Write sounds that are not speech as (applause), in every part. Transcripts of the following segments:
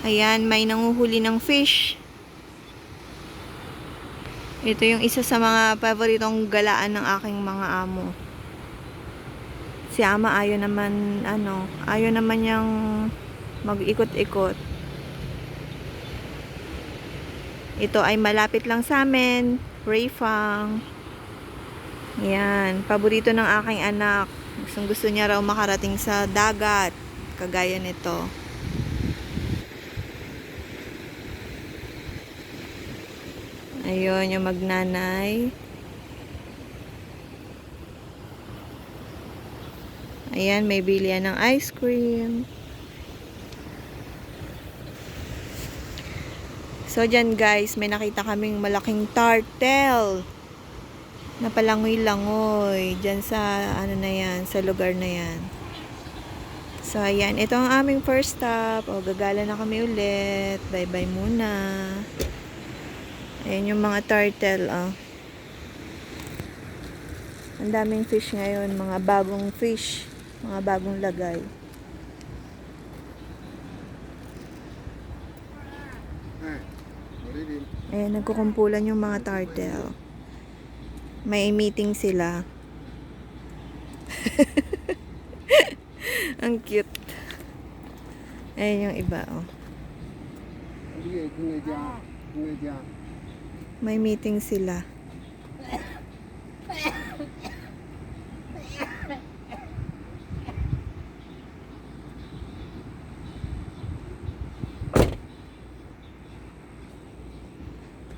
Ayan, may nanguhuli ng fish. Ito yung isa sa mga paboritong galaan ng aking mga amo. Si ama ayaw naman, ano, ayaw naman niyang mag-ikot-ikot. Ito ay malapit lang sa amin. Rayfang. Yan. Paborito ng aking anak. Gustong gusto niya raw makarating sa dagat. Kagaya nito. Ayun, yung magnanay. Ayan, may bilian ng ice cream. So, dyan guys, may nakita kaming malaking turtle na palangoy-langoy dyan sa, ano na yan, sa lugar na yan. So, ayan, ito ang aming first stop. O, gagala na kami ulit. Bye-bye muna. Ayan yung mga turtle, oh. Ang daming fish ngayon, mga bagong fish, mga bagong lagay. Ayan, nagkukumpulan yung mga turtle. May meeting sila. (laughs) Ang cute. Ayan yung iba, oh. May meeting sila.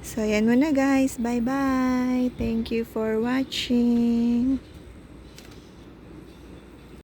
So, yan muna guys. Bye-bye. Thank you for watching.